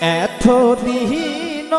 এত দিন